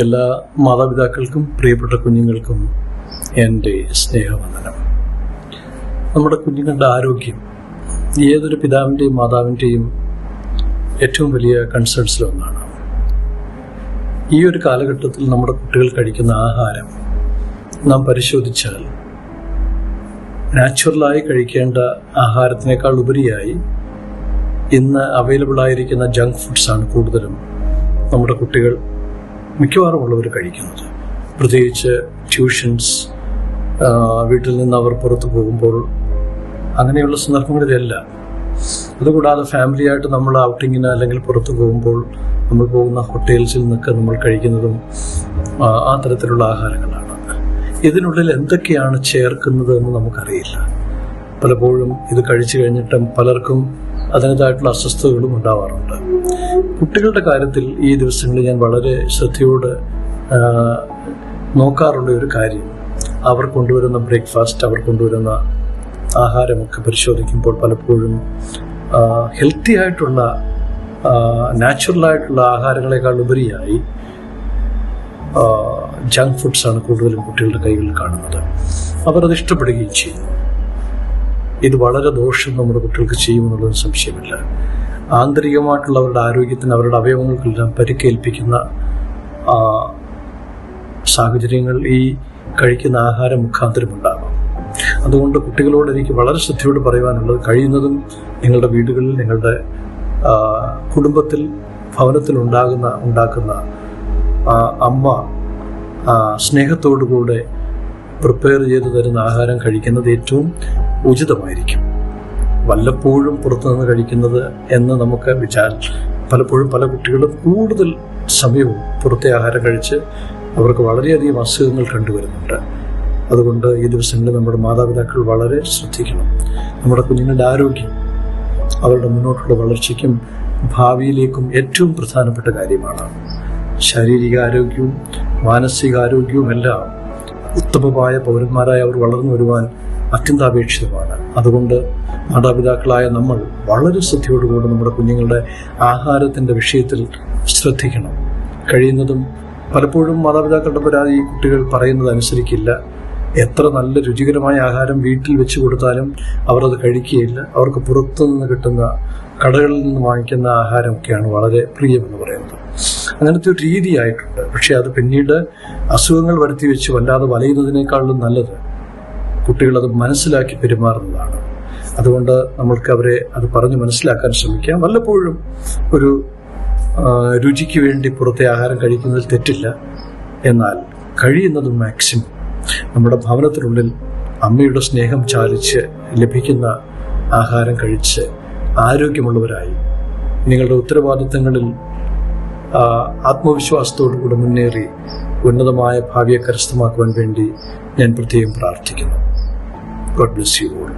എല്ലാ മാതാപിതാക്കൾക്കും പ്രിയപ്പെട്ട കുഞ്ഞുങ്ങൾക്കും എന്റെ സ്നേഹവന്ദനം. നമ്മുടെ കുഞ്ഞുങ്ങളുടെ ആരോഗ്യം ഏതൊരു പിതാവിന്റെയും മാതാവിന്റെയും ഏറ്റവും വലിയ കൺസേൺസിലൊന്നാണ് ഈ ഒരു കാലഘട്ടത്തിൽ നമ്മുടെ കുട്ടികൾ കഴിക്കുന്ന ആഹാരം നാം പരിശോധിച്ചാൽ നാച്ചുറലായി കഴിക്കേണ്ട ആഹാരത്തിനേക്കാൾ ഉപരിയായി ഇന്ന് അവൈലബിൾ ആയിരിക്കുന്ന ജങ്ക് ഫുഡ്സാണ് കൂടുതലും നമ്മുടെ കുട്ടികൾ മിക്കവാറും ഉള്ളവർ കഴിക്കുന്നത്. പ്രത്യേകിച്ച് ട്യൂഷൻസ് വീട്ടിൽ നിന്ന് അവർ പുറത്തു പോകുമ്പോൾ അങ്ങനെയുള്ള സന്ദർഭങ്ങളിലെല്ലാം. അതുകൂടാതെ ഫാമിലിയായിട്ട് നമ്മൾ ഔട്ടിങ്ങിന് അല്ലെങ്കിൽ പുറത്തു പോകുമ്പോൾ നമ്മൾ പോകുന്ന ഹോട്ടൽസിൽ നിന്നൊക്കെ നമ്മൾ കഴിക്കുന്നതും ആ, തരത്തിലുള്ള ആഹാരങ്ങളാണ്. ഇതിനുള്ളിൽ എന്തൊക്കെയാണ് ചേർക്കുന്നത് എന്ന് നമുക്കറിയില്ല. പലപ്പോഴും ഇത് കഴിച്ചു കഴിഞ്ഞിട്ടും പലർക്കും അതിന്റെതായിട്ടുള്ള അസ്വസ്ഥതകളും ഉണ്ടാവാറുണ്ട്. കുട്ടികളുടെ കാര്യത്തിൽ ഈ ദിവസങ്ങളിൽ ഞാൻ വളരെ ശ്രദ്ധയോട് നോക്കാറുള്ള ഒരു കാര്യം. അവർ കൊണ്ടുവരുന്ന ബ്രേക്ക്ഫാസ്റ്റ് അവർ കൊണ്ടുവരുന്ന ആഹാരമൊക്കെ പരിശോധിക്കുമ്പോൾ പലപ്പോഴും ഹെൽത്തി ആയിട്ടുള്ള നാച്ചുറലായിട്ടുള്ള ആഹാരങ്ങളെക്കാൾ ഉപരിയായി ജങ്ക് ഫുഡ്സാണ് കൂടുതലും കുട്ടികളുടെ കൈകളിൽ കാണുന്നത്. അവർ അത് ഇഷ്ടപ്പെടുകയും ചെയ്യുന്നു. ഇത് വളരെ ദോഷം നമ്മുടെ കുട്ടികൾക്ക് ചെയ്യുമെന്നുള്ളത് സംശയമില്ല. ആന്തരികമായിട്ടുള്ള അവരുടെ ആരോഗ്യത്തിന് അവരുടെ അവയവങ്ങൾക്കെല്ലാം പരിക്കേൽപ്പിക്കുന്ന സാഹചര്യങ്ങൾ ഈ കഴിക്കുന്ന ആഹാരം മുഖാന്തരം ഉണ്ടാകാം അതുകൊണ്ട് കുട്ടികളോട് എനിക്ക് വളരെ ശ്രദ്ധയോട് പറയുവാനുള്ളത് കഴിയുന്നതും നിങ്ങളുടെ വീടുകളിൽ നിങ്ങളുടെ കുടുംബത്തിൽ ഭവനത്തിൽ ഉണ്ടാകുന്ന ഉണ്ടാക്കുന്ന അമ്മ സ്നേഹത്തോടുകൂടെ പ്രിപ്പയർ ചെയ്ത് തരുന്ന ആഹാരം കഴിക്കുന്നത് ഏറ്റവും ഉചിതമായിരിക്കും. വല്ലപ്പോഴും പുറത്തുനിന്ന് കഴിക്കുന്നത് എന്ന് നമുക്ക് വിചാര പലപ്പോഴും പല കുട്ടികളും കൂടുതൽ സമയവും പുറത്തെ ആഹാരം കഴിച്ച് അവർക്ക് വളരെയധികം അസുഖങ്ങൾ കണ്ടുവരുന്നുണ്ട്. അതുകൊണ്ട് ഈ ദിവസങ്ങളിൽ നമ്മുടെ മാതാപിതാക്കൾ വളരെ ശ്രദ്ധിക്കണം. നമ്മുടെ കുഞ്ഞുങ്ങളുടെ ആരോഗ്യം അവരുടെ മുന്നോട്ടുള്ള വളർച്ചയ്ക്കും ഭാവിയിലേക്കും ഏറ്റവും പ്രധാനപ്പെട്ട കാര്യമാണ്. ശാരീരിക ആരോഗ്യവും മാനസികാരോഗ്യവും എല്ലാം ഉത്തമമായ പൗരന്മാരായി അവർ വളർന്നു വരുവാൻ അത്യന്താപേക്ഷിതമാണ്. അതുകൊണ്ട് മാതാപിതാക്കളായ നമ്മൾ വളരെ ശ്രദ്ധയോടുകൂടി നമ്മുടെ കുഞ്ഞുങ്ങളുടെ ആഹാരത്തിന്റെ വിഷയത്തിൽ ശ്രദ്ധിക്കണം. കഴിയുന്നതും പലപ്പോഴും മാതാപിതാക്കളുടെ പരാതി കുട്ടികൾ പറയുന്നത് അനുസരിക്കില്ല. എത്ര നല്ല രുചികരമായ ആഹാരം വീട്ടിൽ വെച്ച് കൊടുത്താലും അവർ അത് കഴിക്കുകയില്ല. അവർക്ക് പുറത്തുനിന്ന് കിട്ടുന്ന കടകളിൽ നിന്ന് വാങ്ങിക്കുന്ന ആഹാരമൊക്കെയാണ് വളരെ പ്രിയമെന്ന് പറയുന്നത്. അങ്ങനത്തെ ഒരു രീതിയായിട്ടുണ്ട്. പക്ഷെ അത് പിന്നീട് അസുഖങ്ങൾ വരുത്തി വെച്ച് വല്ലാതെ വലയുന്നതിനേക്കാളും നല്ലത് കുട്ടികൾ അത് മനസ്സിലാക്കി പെരുമാറുന്നതാണ്. അതുകൊണ്ട് നമ്മൾക്ക് അവരെ അത് പറഞ്ഞ് മനസ്സിലാക്കാൻ ശ്രമിക്കാം. വല്ലപ്പോഴും ഒരു രുചിക്ക് വേണ്ടി പുറത്തെ ആഹാരം കഴിക്കുന്നതിൽ തെറ്റില്ല. എന്നാൽ കഴിയുന്നത് മാക്സിമം. നമ്മുടെ ഭവനത്തിനുള്ളിൽ അമ്മയുടെ സ്നേഹം ചാലിച്ച് ലഭിക്കുന്ന ആഹാരം കഴിച്ച് ആരോഗ്യമുള്ളവരായി നിങ്ങളുടെ ഉത്തരവാദിത്തങ്ങളിൽ ആത്മവിശ്വാസത്തോടു കൂടെ മുന്നേറി ഉന്നതമായ ഭാവിയെ കരസ്ഥമാക്കുവാൻ വേണ്ടി ഞാൻ പ്രത്യേകം പ്രാർത്ഥിക്കുന്നു. God bless you all